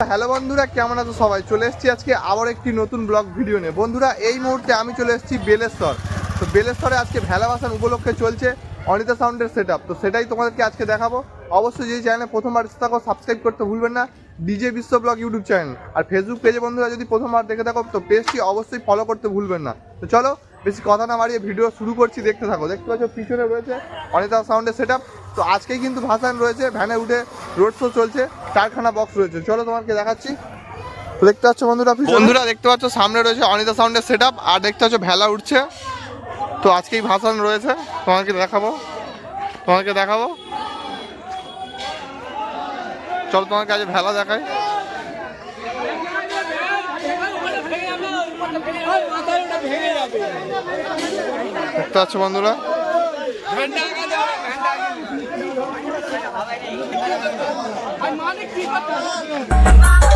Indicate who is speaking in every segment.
Speaker 1: Hello বন্ধুরা, কেমন আছো সবাই? চলে এসেছি আজকে আবার একটি নতুন ব্লগ ভিডিও নিয়ে। বন্ধুরা, এই মুহূর্তে আমি চলে এসেছি বেলেশ্বর। তো বেলেশ্বরে আজকে ভেলা বাসান উপলক্ষে চলছে অনিতা সাউন্ডের সেট তো সেটাই তোমাদেরকে আজকে দেখাবো। অবশ্যই যে চ্যানেলে প্রথমবার থাকো সাবস্ক্রাইব করতে ভুলবেন না। DJ Bishwa blog YouTube channel আর ফেসবুক পেজে বন্ধুরা যদি প্রথমবার দেখে থাকো, তো পেজটি অবশ্যই ফলো করতে ভুলবেন না। তো চলো, বেশি কথা না বাড়িয়ে ভিডিও শুরু করছি, দেখতে থাকো। দেখতে পাচ্ছ, পিছনে রয়েছে অনিতা সাউন্ডের সেট তো আজকেই কিন্তু ভাসান রয়েছে ভ্যানে উঠে রোড শো চলছে কারখানা বক্স রয়েছে। চলো তোমাকে দেখাচ্ছি। দেখতে পাচ্ছ বন্ধুরা বন্ধুরা দেখতে পাচ্ছ সামনে রয়েছে অনিতা সাউন্ডের সেট আর দেখতে পাচ্ছ ভেলা উঠছে। তো আজকেই ভাসান রয়েছে তোমাকে দেখাবো তোমাকে দেখাবো। চলো তোমাকে আজ ভেলা দেখাই। দেখতে পাচ্ছ বন্ধুরা?
Speaker 2: I'm on a keeper.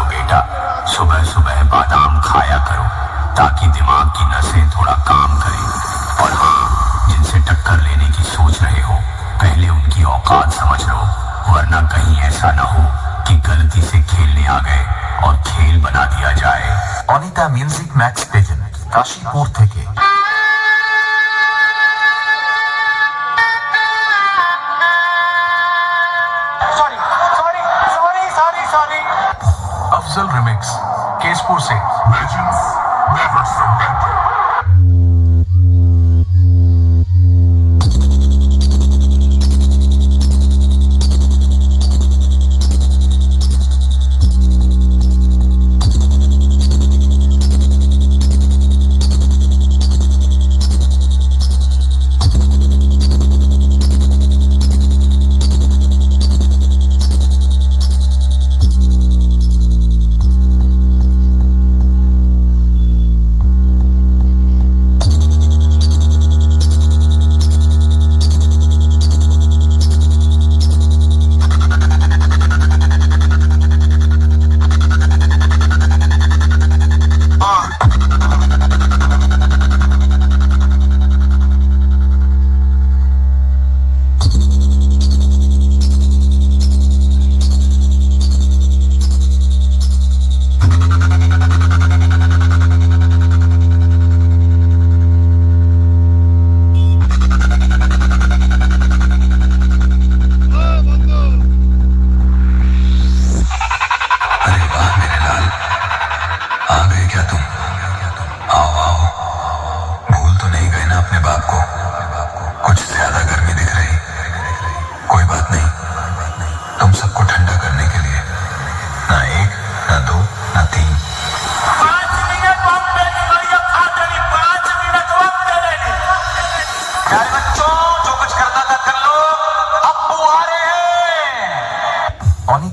Speaker 2: औकात समझ लो वरना कहीं ऐसा ना हो कि गलती से खेलने आ गए और खेल बना दिया जाए Anita music max pageant Kashipur থেকে
Speaker 3: sorry sorry sorry sorry sorry
Speaker 2: Afzal remix Keshpur से
Speaker 4: Legends never surrender.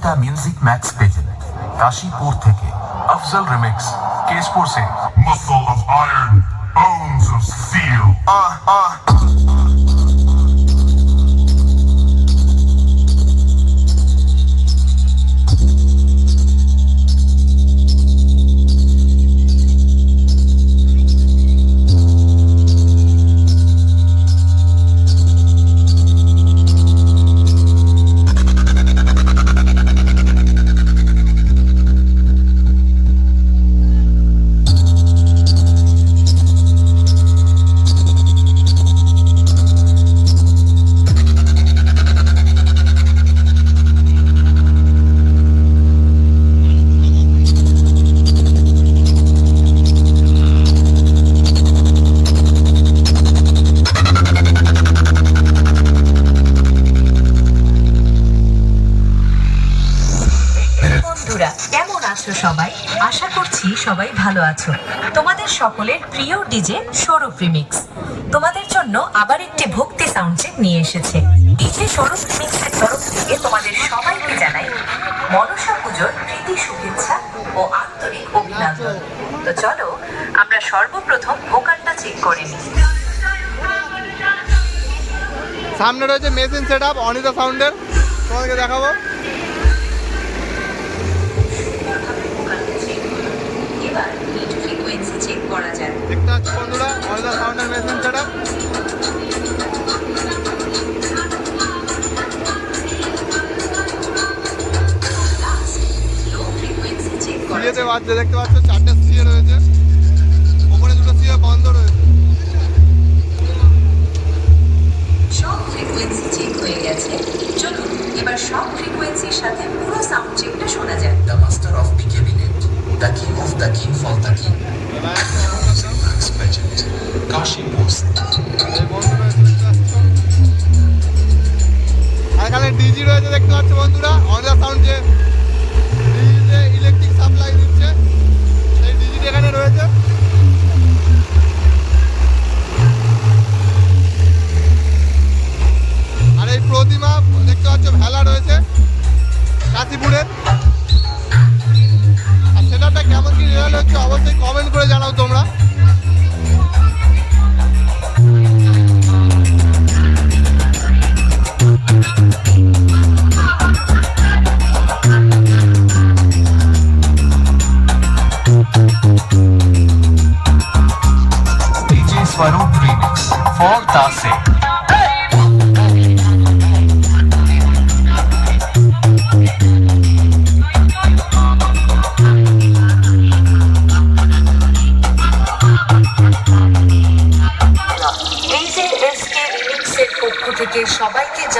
Speaker 2: একটা মিউজিক ম্যাক্স পেতেন কাশীপুর থেকে আফজল রিমিক্স কেশপুর সে
Speaker 4: Muscle of iron, bones of steel.
Speaker 2: Uh, uh.
Speaker 5: আছো সবাই? আশা করছি সবাই ভালো আছো। তোমাদের সকলের প্রিয় ডিজে সৌরভ রিমিক্স তোমাদের জন্য আবার একটি ভক্তি সাউন্ড চেক নিয়ে এসেছে। ডিজে সৌরভ রিমিক্সের তরফ থেকে তোমাদের সবাইকে জানাই মনসা পুজোর প্রীতি, শুভেচ্ছা ও আন্তরিক অভিনন্দন। তো চলো, আমরা সর্বপ্রথম ভোকালটা চেক করে নিই।
Speaker 1: সামনে রয়েছে মেশিন সেট আপ অনিতা সাউন্ডের তোমাদেরকে দেখাবো।
Speaker 5: ফ্রিকোয়েন্সি চেক করা যাক।
Speaker 1: দেখতে পাচ্ছি বন্ধুরা সাউন্ডের মেশিন সেট সিএতে বাজছে দেখতে পাচ্ছ চারটে সিএ রয়েছে। ওপরে দুটো সিএ বন্ধ রয়েছে।
Speaker 5: সব ফ্রিকোয়েন্সি চেক হয়ে গেছে। চলুন এবার সব ফ্রিকোয়েন্সির সাথে পুরো সাউন্ড চেকটা শোনা যায়
Speaker 6: master of the cabinet,
Speaker 1: রয়েছে দেখতে পাচ্ছ আর এখানে ডিজি রয়েছে দেখতে পাচ্ছ বন্ধুরা অনিতা সাউন্ড যে
Speaker 5: 達成